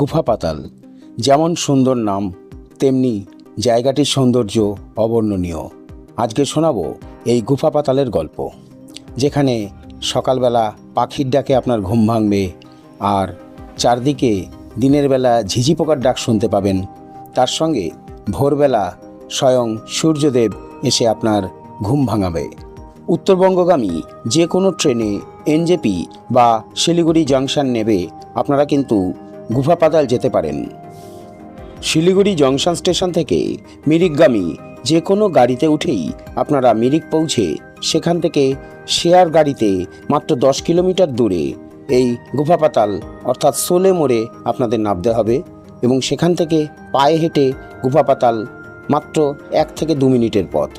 গুফা পাতাল। যেমন সুন্দর নাম, তেমনি জায়গাটির সৌন্দর্য অবর্ণনীয়। আজকে শোনাবো এই গুফা পাতালের গল্প, যেখানে সকালবেলা পাখির ডাকে আপনার ঘুম ভাঙবে আর চারদিকে দিনের বেলা ঝিঝি পোকার ডাক শুনতে পাবেন। তার সঙ্গে ভোরবেলা স্বয়ং সূর্যদেব এসে আপনার ঘুম ভাঙাবে। উত্তরবঙ্গগামী যে কোনো ট্রেনে, এনজেপি বা শিলিগুড়ি জাংশন নেবে, আপনারা কিন্তু গুফা পাতাল যেতে পারেন। শিলিগুড়ি জংশন স্টেশন থেকে মিরিকগামী যে কোনো গাড়িতে উঠেই আপনারা মিরিক পৌঁছে সেখান থেকে শেয়ার গাড়িতে মাত্র দশ কিলোমিটার দূরে এই গুফা পাতাল অর্থাৎ সোলে মোড়ে আপনাদের নামতে হবে এবং সেখান থেকে পায়ে হেঁটে গুফা পাতাল মাত্র এক থেকে দু মিনিটের পথ।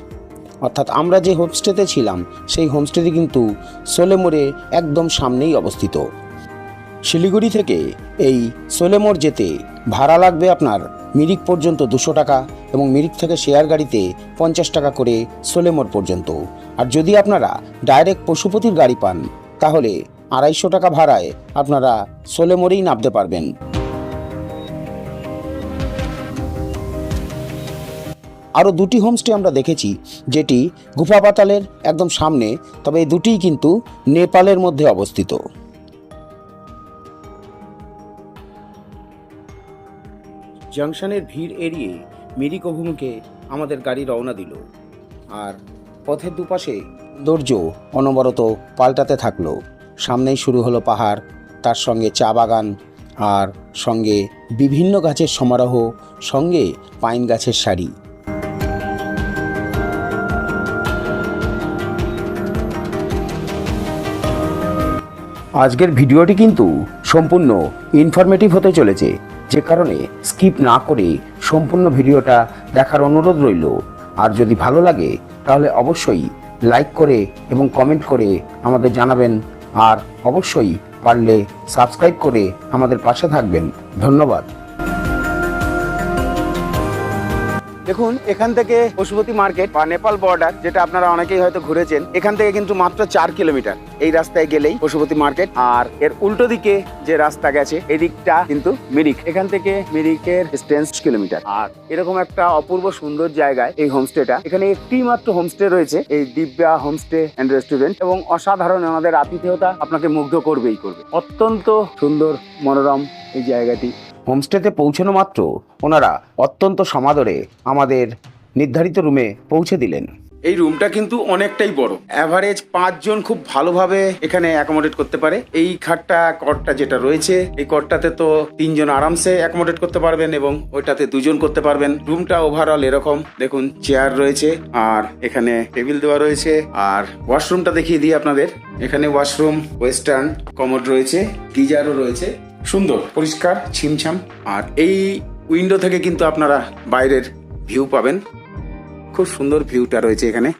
অর্থাৎ আমরা যে হোমস্টেতে ছিলাম, সেই হোমস্টেটি কিন্তু সোলে মোড়ে একদম সামনেই অবস্থিত। শিলিগুড়ি থেকে এই সোলেমোর যেতে ভাড়া লাগবে আপনার মিরিক পর্যন্ত দুশো টাকা এবং মিরিক থেকে শেয়ার গাড়িতে পঞ্চাশ টাকা করে সোলেমোর পর্যন্ত। আর যদি আপনারা ডাইরেক্ট পশুপতির গাড়ি পান, তাহলে আড়াইশো টাকা ভাড়ায় আপনারা সোলেমোরেই নামতে পারবেন। আরও দুটি হোমস্টে আমরা দেখেছি, যেটি গুফা পাতালের একদম সামনে, তবে এই দুটিই কিন্তু নেপালের মধ্যে অবস্থিত। জাংশনের ভিড় এড়িয়ে মিরিক অভিমুখে আমাদের গাড়ি রওনা দিল। আর পথের দুপাশে সৌন্দর্য অনবরত পাল্টাতে থাকল। সামনেই শুরু হলো পাহাড়, তার সঙ্গে চা বাগান আর সঙ্গে বিভিন্ন গাছের সমারোহ, সঙ্গে পাইন গাছের সারি। আজকের ভিডিওটি কিন্তু সম্পূর্ণ ইনফরমেটিভ হতে চলেছে। যে কারণে স্কিপ না করে সম্পূর্ণ ভিডিওটা দেখার অনুরোধ রইল। আর যদি ভালো লাগে, তাহলে অবশ্যই লাইক করে এবং কমেন্ট করে আমাদের জানাবেন। আর অবশ্যই পারলে সাবস্ক্রাইব করে আমাদের পাশে থাকবেন। ধন্যবাদ। দেখুন, এখান থেকে পশুপতি মার্কেট বা নেপাল বর্ডার, যেটা আপনারা অনেকেই হয়তো ঘুরেছেন, এখান থেকে কিন্তু মাত্র চার কিলোমিটার। এই রাস্তায় গেলেই পশুপতি মার্কেট। আর এর উল্টো দিকে যে রাস্তা গেছে, এদিকটা কিন্তু মিরিক। এখান থেকে মিরিকের ডিস্টেন্স কিলোমিটার। আর এরকম একটা অপূর্ব সুন্দর জায়গায় এই হোমস্টেটা এখানে একটি মাত্র হোমস্টে রয়েছে, এই দিব্যা হোমস্টে অ্যান্ড রেস্টুরেন্ট এবং অসাধারণ আমাদের আতিথেয়তা আপনাকে মুগ্ধ করবেই করবে। অত্যন্ত সুন্দর, মনোরম এই জায়গাটি। হোমস্টেতে পৌঁছানো মাত্র ওনারা অত্যন্ত সমাদরে আমাদের নির্ধারিত রুমে পৌঁছে দিলেন। এই রুমটা কিন্তু অনেকটাই বড়। অ্যাভারেজ পাঁচজন খুব ভালোভাবে এখানে অ্যাকোমোডেট করতে পারে। এই খাটটা কটটা যেটা রয়েছে, এই কটটাতে তো তিনজন আরামসে অ্যাকোমোডেট করতে পারবেন এবং ওইটাতে দুজন করতে পারবেন। রুমটা ওভারঅল এরকম। দেখুন চেয়ার রয়েছে আর এখানে টেবিল দেওয়া রয়েছে। আর ওয়াশরুমটা দেখিয়ে দিই আপনাদের। এখানে ওয়াশরুম ওয়েস্টার্ন কমোড রয়েছে, গিজারও রয়েছে। সুন্দর, পরিষ্কার, ছিমছাম। আর এই উইন্ডো থেকে কিন্তু আপনারা বাইরের ভিউ পাবেন। খুব সুন্দর ভিউটা রয়েছে এখানে।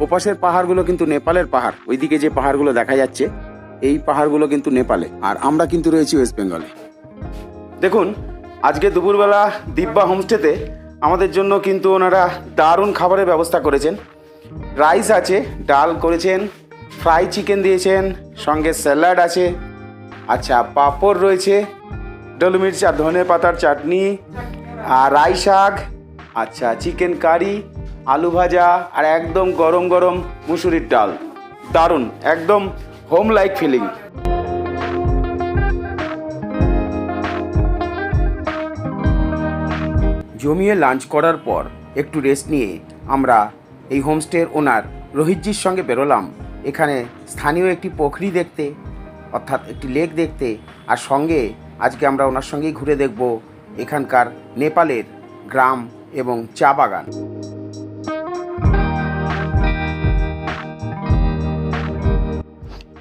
ওপাশের পাহাড়গুলো কিন্তু নেপালের পাহাড়। ওইদিকে যে পাহাড়গুলো দেখা যাচ্ছে, এই পাহাড়গুলো কিন্তু নেপালে। আর আমরা কিন্তু রয়েছি ওয়েস্ট বেঙ্গলে দেখুন, আজকে দুপুরবেলা দিব্যা হোমস্টেতে আমাদের জন্য কিন্তু ওনারা দারুণ খাবারের ব্যবস্থা করেছেন। রাইস আছে, ডাল করেছেন, ফ্রাই চিকেন দিয়েছেন, সঙ্গে স্যালাড আছে আচ্ছা পাঁপড় রয়েছে ডলমির্চ আর ধনে পাতার চাটনি, আর রাই শাক আচ্ছা চিকেন কারি, আলু ভাজা, আর একদম গরম গরম মুসুরির ডাল। দারুণ, একদম হোম লাইক ফিলিং জমিয়ে লাঞ্চ করার পর একটু রেস্ট নিয়ে আমরা এই হোমস্টের ওনার রোহিতজির সঙ্গে বেরোলাম। এখানে স্থানীয় একটি পোখরি দেখতে অর্থাৎ একটি লেক দেখতে, আর সঙ্গে আজকে আমরা ওনার সঙ্গেই ঘুরে দেখব এখানকার নেপালের গ্রাম এবং চা বাগান।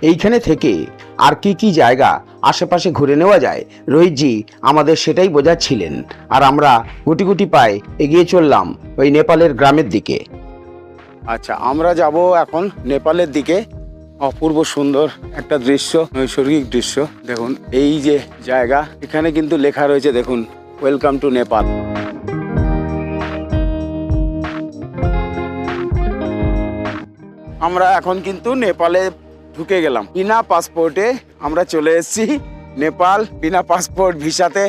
এইখানে থেকে আর কি কি জায়গা আশেপাশে ঘুরে নেওয়া যায়? রোহিতজি আমাদের সেটাই বোঝাচ্ছিলেন, আর আমরা গুটি গুটি পায়ে এগিয়ে চললাম ওই নেপালের গ্রামের দিকে। আচ্ছা আমরা যাব এখন নেপালের দিকে। অপূর্ব সুন্দর একটা দৃশ্য, নৈসর্গিক দৃশ্য। দেখুন, এই যে জায়গা, এখানে কিন্তু লেখা রয়েছে, দেখুন ওয়েলকাম টু নেপাল আমরা এখন কিন্তু নেপালে ঢুকে গেলাম। বিনা পাসপোর্টে আমরা চলে এসেছি নেপাল, বিনা পাসপোর্ট ভিসাতে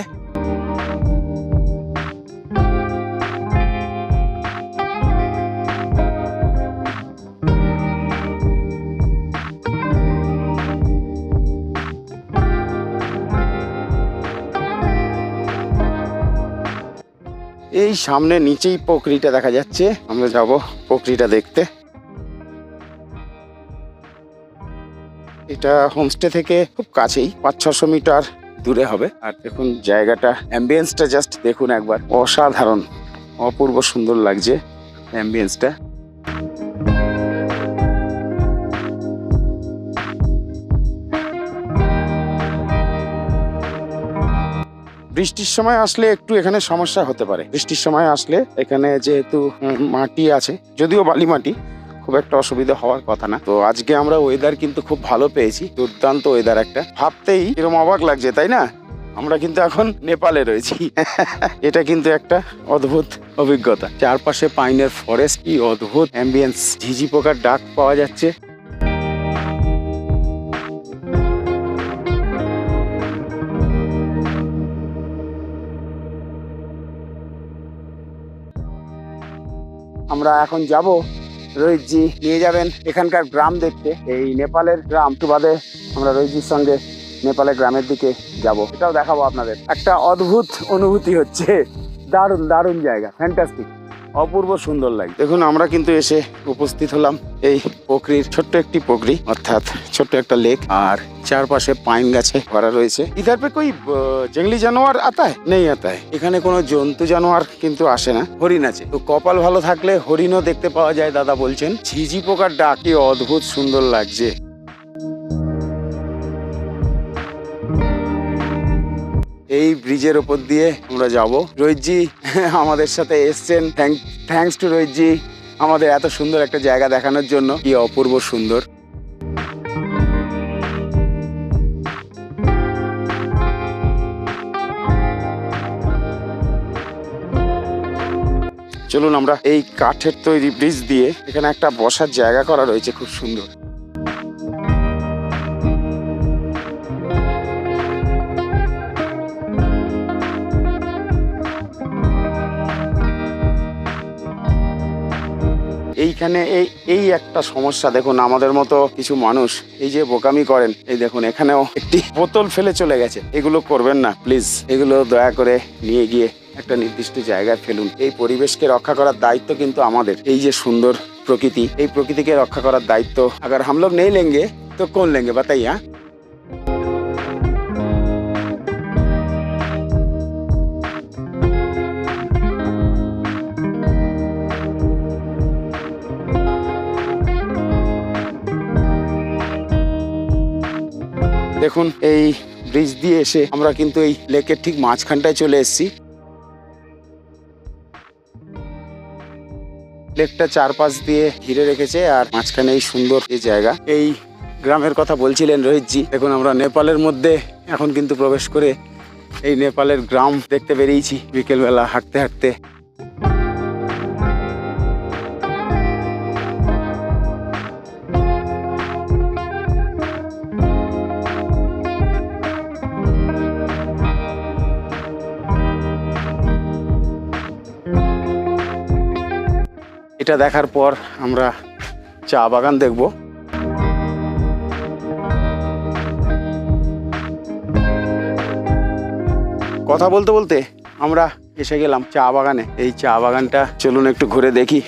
এই সামনে নিচেই পকরিটা দেখা যাচ্ছে। আমরা যাব পকরিটা দেখতে। এটা হোমস্টে থেকে খুব কাছেই পাঁচ ছশো মিটার দূরে হবে। আর দেখুন জায়গাটা অ্যাম্বিয়েন্সটা জাস্ট দেখুন একবার। অসাধারণ, অপূর্ব সুন্দর লাগছে অ্যাম্বিয়েন্সটা বৃষ্টির সময় আসলে একটু এখানে সমস্যা হতে পারে। বৃষ্টির সময় আসলে এখানে যেহেতু মাটি আছে, যদিও বালি মাটি, খুব একটা অসুবিধা হওয়ার কথা না। তো আজকে আমরা ওয়েদার কিন্তু খুব ভালো পেয়েছি, দুর্দান্ত ওয়েদার একটা। ভাবতেই এরকম অবাক লাগছে, তাই না? আমরা কিন্তু এখন নেপালে রয়েছি। এটা কিন্তু একটা অদ্ভুত অভিজ্ঞতা। চারপাশে পাইনের ফরেস্ট কি অদ্ভুত অ্যাম্বিয়েন্স ঝিঝি পোকার ডাক পাওয়া যাচ্ছে। আমরা এখন যাব রোহিতজি, নিয়ে যাবেন এখানকার গ্রাম দেখতে। এই নেপালের গ্রাম। একটু বাদে আমরা রোহিতজির সঙ্গে নেপালের গ্রামের দিকে যাব। এটাও দেখাবো আপনাদের। একটা অদ্ভুত অনুভূতি হচ্ছে। দারুণ দারুণ জায়গা। ফ্যান্টাস্টিক অপূর্ব সুন্দর লাগে। দেখুন, আমরা কিন্তু এসে উপস্থিত হলাম এই পোখরির ছোট্ট একটি পোখরি, অর্থাৎ ছোট্ট একটা লেক, আর চারপাশে পাইন গাছে ভরা রয়েছে। ইধার পে কই জঙ্গলি জানোয়ার আতায়? নেই আতায়। এখানে কোনো জন্তু জানোয়ার কিন্তু আসে না, হরিণ আছে। তো কপাল ভালো থাকলে হরিণও দেখতে পাওয়া যায়, দাদা বলছেন। ঝিঝি পোকার ডাক অদ্ভুত সুন্দর লাগছে। এই ব্রিজের ওপর দিয়ে আমরা যাব। রোহিতজি আমাদের সাথে এসছেন। থ্যাঙ্কস টু রোহিতজি আমাদের এত সুন্দর একটা জায়গা দেখানোর জন্য। কি অপূর্ব সুন্দর। চলুন আমরা এই কাঠের তৈরি ব্রিজ দিয়ে এখানে একটা বসার জায়গা করা রয়েছে। খুব সুন্দর। এখানে এই এই একটা সমস্যা। দেখুন, আমাদের মতো কিছু মানুষ এই যে বোকামি করেন, এই দেখুন, এখানেও একটি বোতল ফেলে চলে গেছে। এগুলো করবেন না, প্লিজ। এগুলো দয়া করে নিয়ে গিয়ে একটা নির্দিষ্ট জায়গায় ফেলুন। এই পরিবেশকে রক্ষা করার দায়িত্ব কিন্তু আমাদের। এই যে সুন্দর প্রকৃতি, এই প্রকৃতিকে রক্ষা করার দায়িত্ব। আগার হামলোক নেই লেঙ্গে, তো কোন লেঙ্গে? বাতাইয়া? দেখুন, এই ব্রিজ দিয়ে এসে আমরা কিন্তু এই লেকের ঠিক মাঝখানটায় চলে এসেছি। লেকটা চারপাশ দিয়ে ঘিরে রেখেছে আর মাঝখানে এই সুন্দর এই জায়গা। এই গ্রামের কথা বলছিলেন রোহিতজি। দেখুন, আমরা নেপালের মধ্যে এখন কিন্তু প্রবেশ করে এই নেপালের গ্রাম দেখতে বেরিয়েছি। বিকেলবেলা হাঁটতে হাঁটতে এটা দেখার পর আমরা চা বাগান দেখব। কথা বলতে বলতে আমরা এসে গেলাম চা বাগানে। এই চা বাগানটা চলুন একটু ঘুরে দেখি।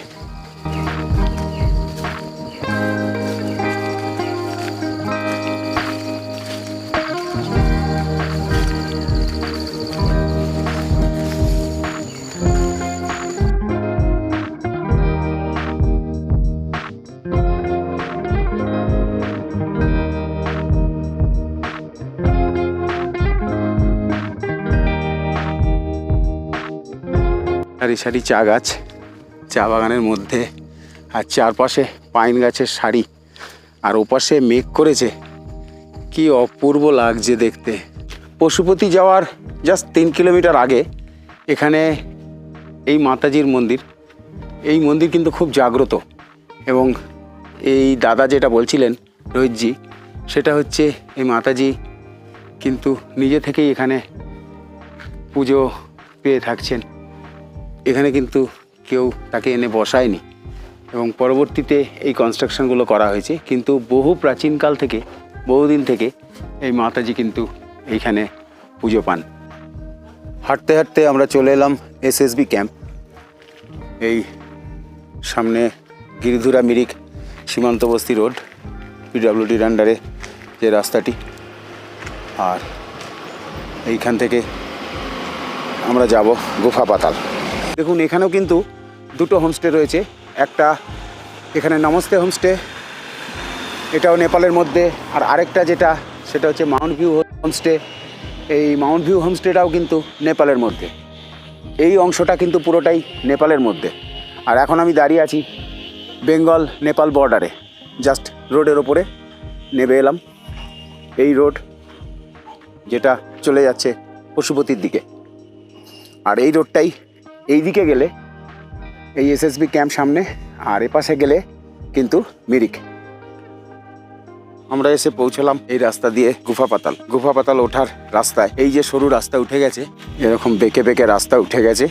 সারি চা গাছ, চা বাগানের মধ্যে। আর চারপাশে পাইন গাছের সারি, আর ওপাশে মেঘ করেছে। কি অপূর্ব লাগছে দেখতে। পশুপতি যাওয়ার জাস্ট তিন কিলোমিটার আগে এখানে এই মাতাজির মন্দির। এই মন্দির কিন্তু খুব জাগ্রত। এবং এই দাদা যেটা বলছিলেন, রোহিতজি, সেটা হচ্ছে এই মাতাজি কিন্তু নিজে থেকেই এখানে পুজো পেয়ে থাকছেন। এখানে কিন্তু কেউ তাকে এনে বসায়নি এবং পরবর্তীতে এই কনস্ট্রাকশনগুলো করা হয়েছে। কিন্তু বহু প্রাচীনকাল থেকে বহুদিন থেকে এই মাতাজি কিন্তু এইখানে পুজো পান। হাঁটতে হাঁটতে আমরা চলে এলাম এসএসবি ক্যাম্প এই সামনে গিরিধুরা মিরিক সীমান্তবস্তি রোড পিডাব্লিউডির আন্ডারে যে রাস্তাটি। আর এইখান থেকে আমরা যাব গুফা পাতাল। দেখুন, এখানেও কিন্তু দুটো হোমস্টে রয়েছে। একটা এখানে নমস্তে হোমস্টে এটাও নেপালের মধ্যে। আর আরেকটা যেটা, সেটা হচ্ছে মাউন্ট ভিউ হোমস্টে এই মাউন্ট ভিউ হোমস্টেটাও কিন্তু নেপালের মধ্যে। এই অংশটা কিন্তু পুরোটাই নেপালের মধ্যে। আর এখন আমি দাঁড়িয়ে আছি বেঙ্গল নেপাল বর্ডারে জাস্ট রোডের ওপরে নেমে এলাম। এই রোড যেটা চলে যাচ্ছে পশুপতির দিকে। আর এই রোডটাই এই দিকে গেলে, এই এসএসবি ক্যাম্প সামনে, আর এপাশে গেলে কিন্তু মিরিক। আমরা এসে পৌঁছলাম এই রাস্তা দিয়ে গুফা পাতাল। গুফা পাতাল ওঠার রাস্তায়, এই যে সরু রাস্তা উঠে গেছে, এরকম বেঁকে বেঁকে রাস্তা উঠে গেছে।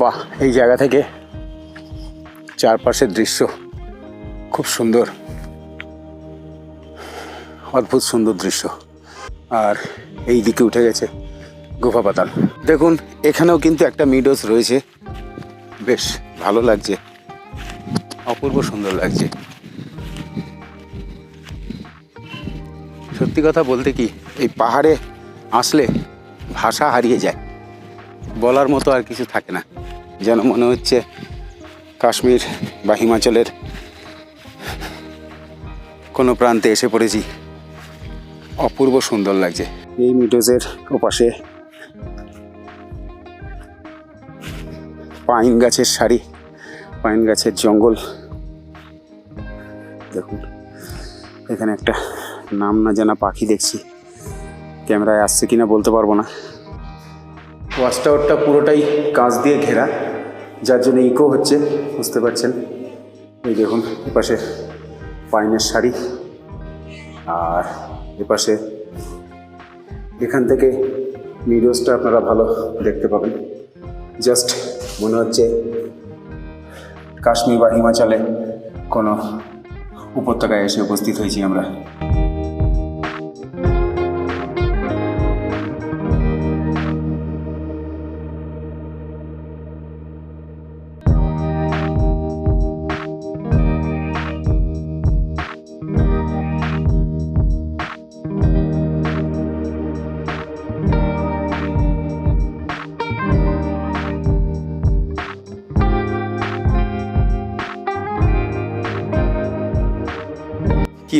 বাহ, এই জায়গা থেকে চারপাশের দৃশ্য খুব সুন্দর। অদ্ভুত সুন্দর দৃশ্য। আর এই দিকে উঠে গেছে গুফা পাতাল। দেখুন, এখানেও কিন্তু একটা মিডোস রয়েছে। বেশ, ভালো লাগছে। অপূর্ব সুন্দর লাগছে। সত্যি কথা বলতে কি, এই পাহাড়ে আসলে ভাষা হারিয়ে যায়। বলার মতো আর কিছু থাকে না। যেন মনে হচ্ছে কাশ্মীর বা হিমাচলের কোনো প্রান্তে এসে পড়েছি। অপূর্ব সুন্দর লাগছে। এই মিডোজের ওপাশে পাইন গাছের সারি, পাইন গাছের জঙ্গল। দেখুন, এখানে একটা নাম না জানা পাখি দেখছি। ক্যামেরায় আসছে কিনা বলতে পারব না। ওয়াচ টাওয়ারটা পুরোটাই কাঁচ দিয়ে ঘেরা। যার জন্য ইকো হচ্ছে, বুঝতে পারছেন? এই দেখুন, এপাশে পাইনের শাড়ি, আর এপাশে এখান থেকে ভিডিওসটা আপনারা ভালো দেখতে পাবেন। জাস্ট মনে হচ্ছে কাশ্মীর বা হিমাচলে কোনো উপত্যকায় এসে উপস্থিত হয়েছি আমরা।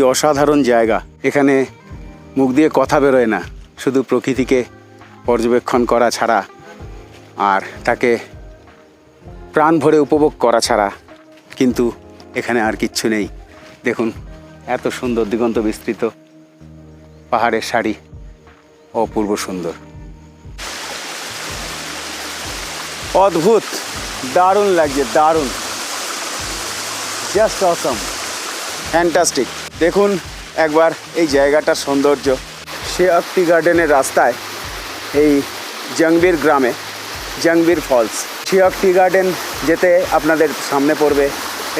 অসাধারণ জায়গা। এখানে মুখ দিয়ে কথা বেরোয় না। শুধু প্রকৃতিকে পর্যবেক্ষণ করা ছাড়া আর তাকে প্রাণ ভরে উপভোগ করা ছাড়া কিন্তু এখানে আর কিচ্ছু নেই। দেখুন, এত সুন্দর দিগন্ত বিস্তৃত পাহাড়ের শাড়ি অপূর্ব সুন্দর। অদ্ভুত। দারুণ লাগছে, দারুণ। Just awesome. ফ্যান্টাস্টিক। দেখুন একবার এই জায়গাটার সৌন্দর্য। শেয়াক্তি গার্ডেনের রাস্তায়, এই জংবীর গ্রামে জংবীর ফলস শিয়াক্তি গার্ডেন যেতে আপনাদের সামনে পড়বে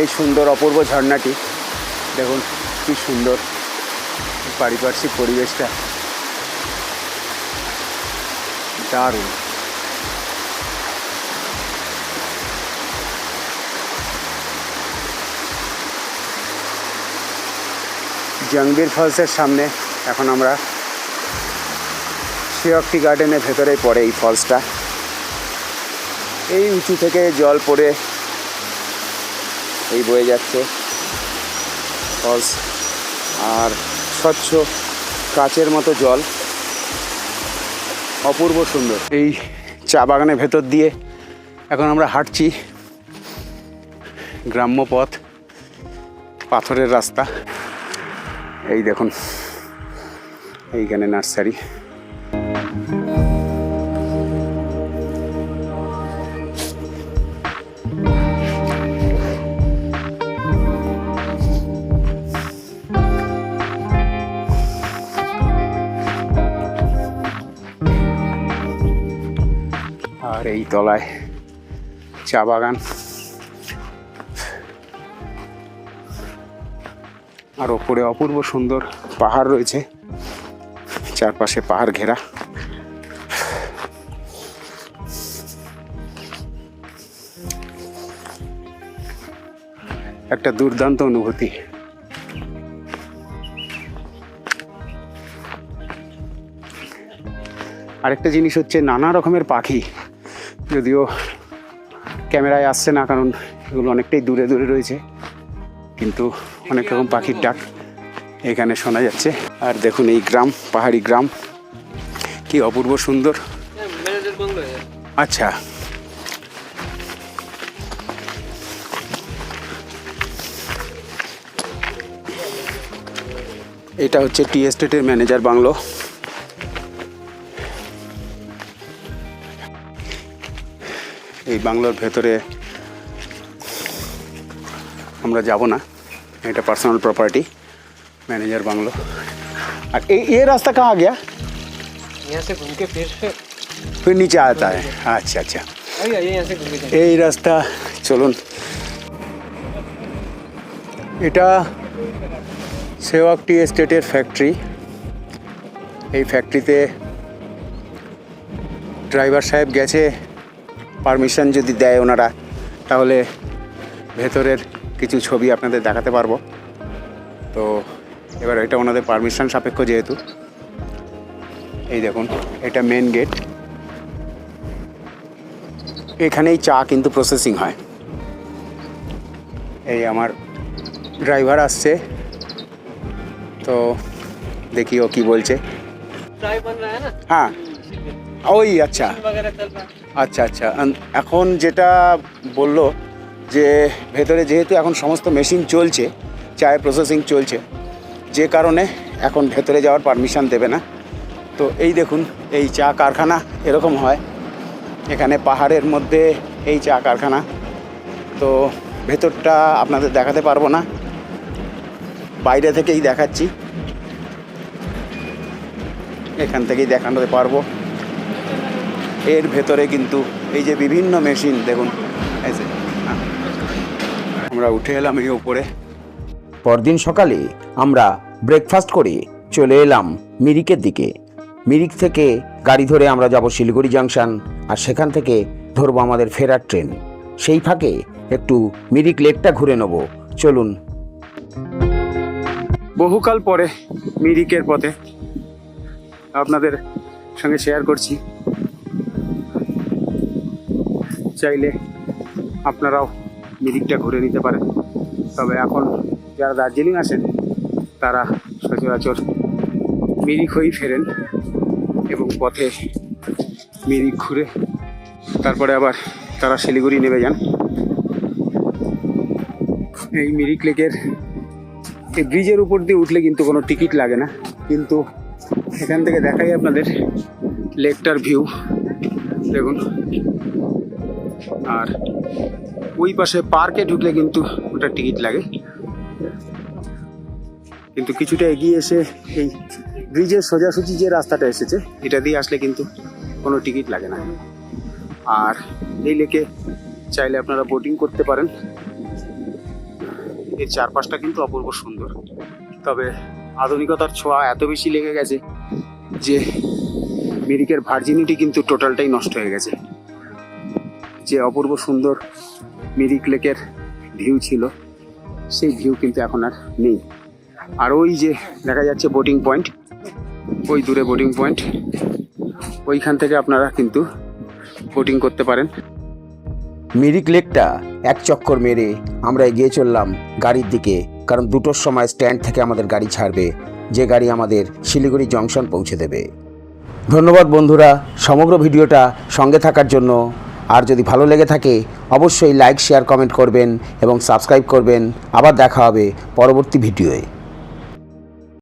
এই সুন্দর অপূর্ব ঝর্ণাটি। দেখুন কি সুন্দর পারিপার্শ্বিক পরিবেশটা। দারুণ। জংবীর ফলসের সামনে এখন আমরা শিয়ক্তি গার্ডেনের ভেতরেই পড়ে এই ফলসটা। এই উঁচু থেকে জল পড়ে এই বয়ে যাচ্ছে ফলস। আর স্বচ্ছ কাচের মতো জল। অপূর্ব সুন্দর। এই চা বাগানের ভেতর দিয়ে এখন আমরা হাঁটছি। গ্রাম্য পথ, পাথরের রাস্তা। এই দেখুন এইখানে নার্সারি। আর এই তলায় চা বাগান। আর ওপরে অপূর্ব সুন্দর পাহাড় রয়েছে। চারপাশে পাহাড় ঘেরা। একটা দুর্দান্ত অনুভূতি। আরেকটা জিনিস হচ্ছে নানা রকমের পাখি। যদিও ক্যামেরায় আসছে না, কারণ এগুলো অনেকটাই দূরে দূরে রয়েছে। কিন্তু অনেক রকম পাখির ডাক এখানে শোনা যাচ্ছে। আর দেখুন এই গ্রাম, পাহাড়ি গ্রাম। কি অপূর্ব সুন্দর। আচ্ছা। এটা হচ্ছে টি এস্টেটের ম্যানেজার বাংলো। এই বাংলোর ভেতরে আমরা যাব না। এটা পার্সোনাল प्रॉपर्टी मैनेजर बांग्लो और ये ये रास्ता कहाँ गया यहाँ से घूम के फिर से फिर नीचे आता है अच्छा अच्छा आइए आइए यहाँ से घूम के जाएंगे এই রাস্তা চলুন এটা সেওয়াক টি এস্টেটের ফ্যাক্টরি এই ফ্যাক্টরিতে ড্রাইভার সাহেব গেছে পারমিশন যদি দেয় ওনারা তাহলে ভেতরের কিছু ছবি আপনাদের দেখাতে পারব। তো এবার এটা ওনাদের পারমিশন সাপেক্ষ যেহেতু। এই দেখুন, এটা মেন গেট এখানেই চা কিন্তু প্রসেসিং হয়। এই আমার ড্রাইভার আসছে। তো দেখি ও কি বলছে। হ্যাঁ ওই আচ্ছা। আচ্ছা আচ্ছা। এখন যেটা বলল যে ভেতরে যেহেতু এখন সমস্ত মেশিন চলছে, চায়ের প্রসেসিং চলছে, যে কারণে এখন ভেতরে যাওয়ার পারমিশন দেবে না। তো এই দেখুন, এই চা কারখানা এরকম হয়। এখানে পাহাড়ের মধ্যে এই চা কারখানা। তো ভেতরটা আপনাদের দেখাতে পারব না। বাইরে থেকেই দেখাচ্ছি। এখান থেকেই দেখানোতে পারব। এর ভেতরে কিন্তু এই যে বিভিন্ন মেশিন দেখুন, এই যে। আমরা উঠে এলাম এই উপরে পরদিন সকালে আমরা ব্রেকফাস্ট করে চলে এলাম মিরিকের দিকে। মিরিক থেকে গাড়ি ধরে আমরা যাব শিলিগুড়ি জাংশন আর সেখান থেকে ধরবো আমাদের ফেরার ট্রেন। সেই ফাঁকে একটু মিরিক লেকটা ঘুরে নেব। চলুন। বহুকাল পরে মিরিকের পথে আপনাদের সঙ্গে শেয়ার করছি। চাইলে আপনারাও মিরিকটা ঘুরে নিতে পারেন তবে এখন যারা দার্জিলিং আসেন তারা সচরাচর মিরিক হয়েই ফেরেন এবং পথে মিরিক ঘুরে তারপরে আবার তারা শিলিগুড়ি নেমে যান। এই মিরিক লেকের এই ব্রিজের উপর দিয়ে উঠলে কিন্তু কোনো টিকিট লাগে না। কিন্তু এখান থেকে দেখাই আপনাদের লেকটার ভিউ দেখুন। আর ওই পাশে পার্কে ঢুকলে কিন্তু ওটা টিকিট লাগে। কিন্তু কিছুটা এগিয়ে এসে এই ব্রিজের সোজাসুজি যে রাস্তাটা এসেছে, এটা দিয়ে আসলে কিন্তু কোনো টিকিট লাগে না। আর এই লেকে চাইলে আপনারা বোটিং করতে পারেন। এর চারপাশটা কিন্তু অপূর্ব সুন্দর। তবে আধুনিকতার ছোঁয়া এত বেশি লেগে গেছে যে মিরিকের ভার্জিনিটি কিন্তু টোটালটাই নষ্ট হয়ে গেছে। যে অপূর্ব সুন্দর মিরিক লেকের ভিউ ছিল, সেই ভিউ কিন্তু এখন আর নেই। আর ওই যে দেখা যাচ্ছে বোটিং পয়েন্ট ওই দূরে বোটিং পয়েন্ট ওইখান থেকে আপনারা কিন্তু বোটিং করতে পারেন। মিরিক লেকটা এক চক্কর মেরে আমরা এগিয়ে চললাম গাড়ির দিকে, কারণ দুটোর সময় স্ট্যান্ড থেকে আমাদের গাড়ি ছাড়বে, যে গাড়ি আমাদের শিলিগুড়ি জংশন পৌঁছে দেবে। ধন্যবাদ বন্ধুরা, সমগ্র ভিডিওটা সঙ্গে থাকার জন্য আর যদি ভালো লেগে থাকে, অবশ্যই লাইক শেয়ার কমেন্ট করবেন এবং সাবস্ক্রাইব করবেন। আবার দেখা হবে পরবর্তী ভিডিওয়ে।